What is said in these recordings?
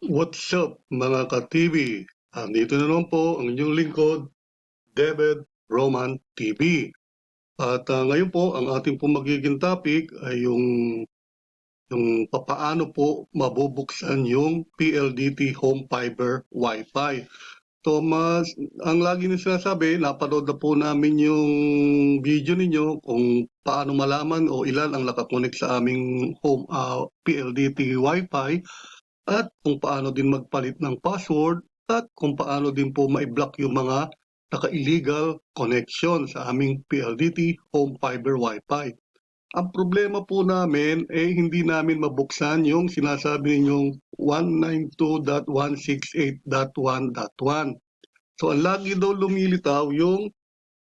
What's up mga ka-TV? Andito na naman po ang inyong lingkod, David Roman TV. At ah, ngayon po, ang ating po magiging topic ay yung yung papaano po mabubuksan yung PLDT Home Fiber Wi-Fi. So, mas, ang lagi nyo sinasabi, napanood na po namin yung video ninyo kung paano malaman o ilan ang nakakonect sa aming home ah, PLDT Wi-Fi at kung paano din magpalit ng password at kung paano din po ma-block yung mga naka-illegal connection sa aming PLDT Home Fiber Wi-Fi. Ang problema po namin eh hindi namin mabuksan yung sinasabi ninyong 192.168.1.1. So ang lagi daw lumilitaw yung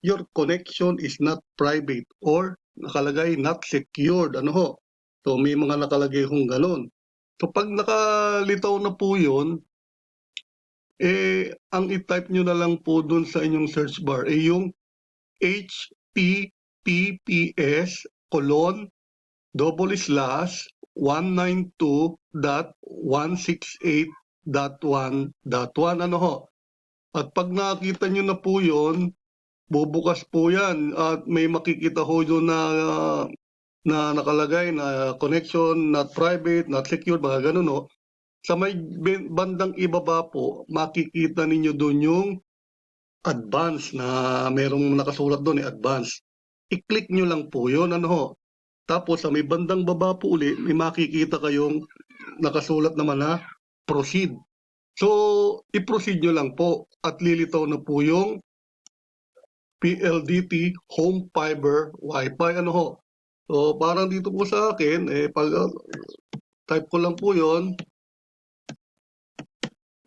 your connection is not private or nakalagay not secured. Ano ho? So may mga nakalagay hong ganun. So pag nakalitaw na po yun, eh, ang i-type nyo na lang po dun sa inyong search bar eh yung https colon double slash 192.168.1.1 ano ho. At pag nakita nyo na po yun, bubukas po yan at may makikita ho yun na na nakalagay na connection, not private, not secure, mga ganun ho. Sa may bandang ibaba po, makikita ninyo doon yung advance na merong nakasulat doon eh, advance. I-click nyo lang po yun, ano ho. Tapos sa may bandang baba po uli, may makikita kayong nakasulat naman na proceed. So, i-proceed nyo lang po at lilitaw na po yung PLDT Home Fiber Wi-Fi. Ano ho? So, parang dito po sa akin, eh, pag uh, type ko lang po yon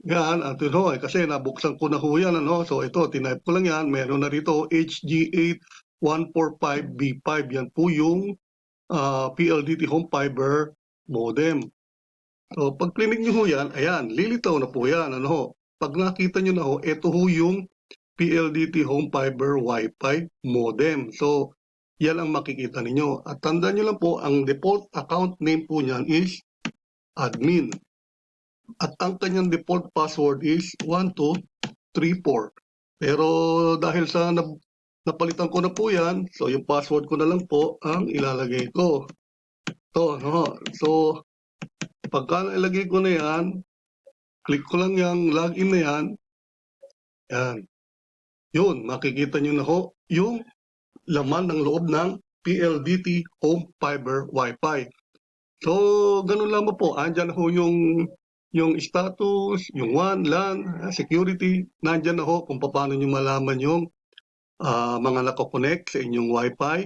yan, at yun ho, eh, kasi nabuksan ko na ho yan, ano? So ito, tinype ko lang yan, meron na rito, HG8145B5, yan po yung ah, PLDT Home Fiber modem. So pag clinic nyo ho yan, ayan, lilitaw na po yan, ano? Pag nakita nyo na ho, ito ho yung PLDT Home Fiber Wi-Fi modem. So, yan ang makikita ninyo. At tandaan nyo lang po, ang default account name po niyan is admin. At ang kanyang default password is 1234. Pero dahil sa nap- napalitan ko na po yan, so yung password ko na lang po ang ilalagay ko. To, no? So, pagka nailagay ko na yan, click ko lang yung login na yan. Yan. Yun, makikita nyo na ho yung laman ng loob ng PLDT Home Fiber Wi-Fi. So, ganun lamang po. Andyan ho yung yung status, yung WAN, LAN, uh, security, nandyan na ho kung paano nyo malaman yung ah, mga nakakonect sa inyong Wi-Fi,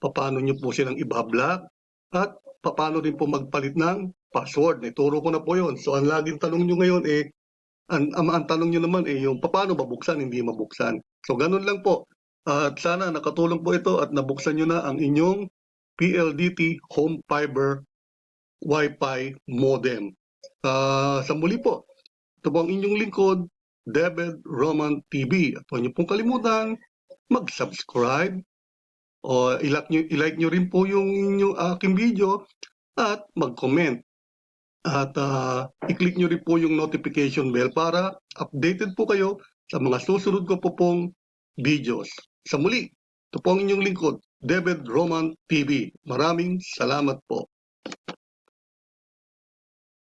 paano nyo po silang ibablock, at paano din po magpalit ng password. Ituro ko na po yon. So, ang laging tanong nyo ngayon eh, ang, ang, ang tanong nyo naman eh, yung paano mabuksan, hindi mabuksan. So, ganun lang po. At sana nakatulong po ito at nabuksan nyo na ang inyong PLDT Home Fiber Wi-Fi modem. Ah, sa muli po, ito po ang inyong lingkod, David Roman TV. At huwag niyo pong kalimutan, mag-subscribe o ilike nyo, ilike nyo rin po yung inyong aking video at mag-comment. At ah, i-click nyo rin po yung notification bell para updated po kayo sa mga susunod ko po pong videos. Sa muli, ito po ang inyong lingkod, David Roman TV. Maraming salamat po.